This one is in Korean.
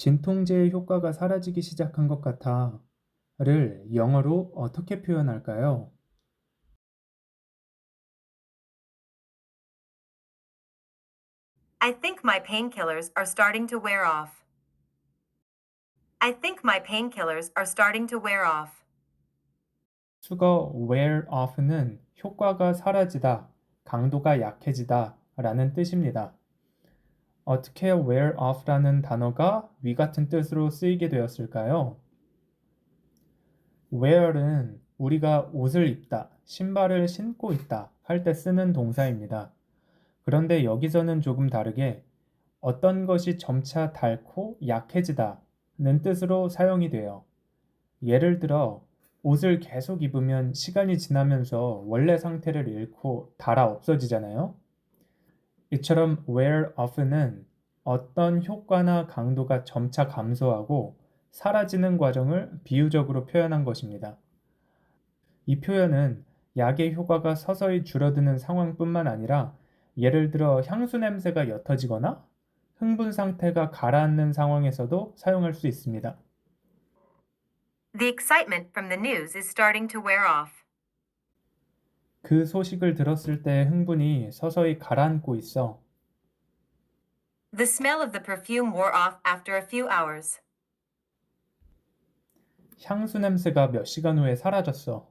진통제의 효과가 사라지기 시작한 것 같아. 를 영어로 어떻게 표현할까요? I think my painkillers are starting to wear off. I think my painkillers are starting to wear off. 수거 wear off는 효과가 사라지다, 강도가 약해지다 라는 뜻입니다. 어떻게 wear off라는 단어가 위 같은 뜻으로 쓰이게 되었을까요? wear은 우리가 옷을 입다, 신발을 신고 있다 할 때 쓰는 동사입니다. 그런데 여기서는 조금 다르게 어떤 것이 점차 닳고 약해지다는 뜻으로 사용이 돼요. 예를 들어 옷을 계속 입으면 시간이 지나면서 원래 상태를 잃고 닳아 없어지잖아요. 이처럼 wear off는 어떤 효과나 강도가 점차 감소하고 사라지는 과정을 비유적으로 표현한 것입니다. 이 표현은 약의 효과가 서서히 줄어드는 상황뿐만 아니라 예를 들어 향수 냄새가 옅어지거나 흥분 상태가 가라앉는 상황에서도 사용할 수 있습니다. The excitement from the news is starting to wear off. 그 소식을 들었을 때 흥분이 서서히 가라앉고 있어. The smell of the perfume wore off after a few hours. 향수 냄새가 몇 시간 후에 사라졌어.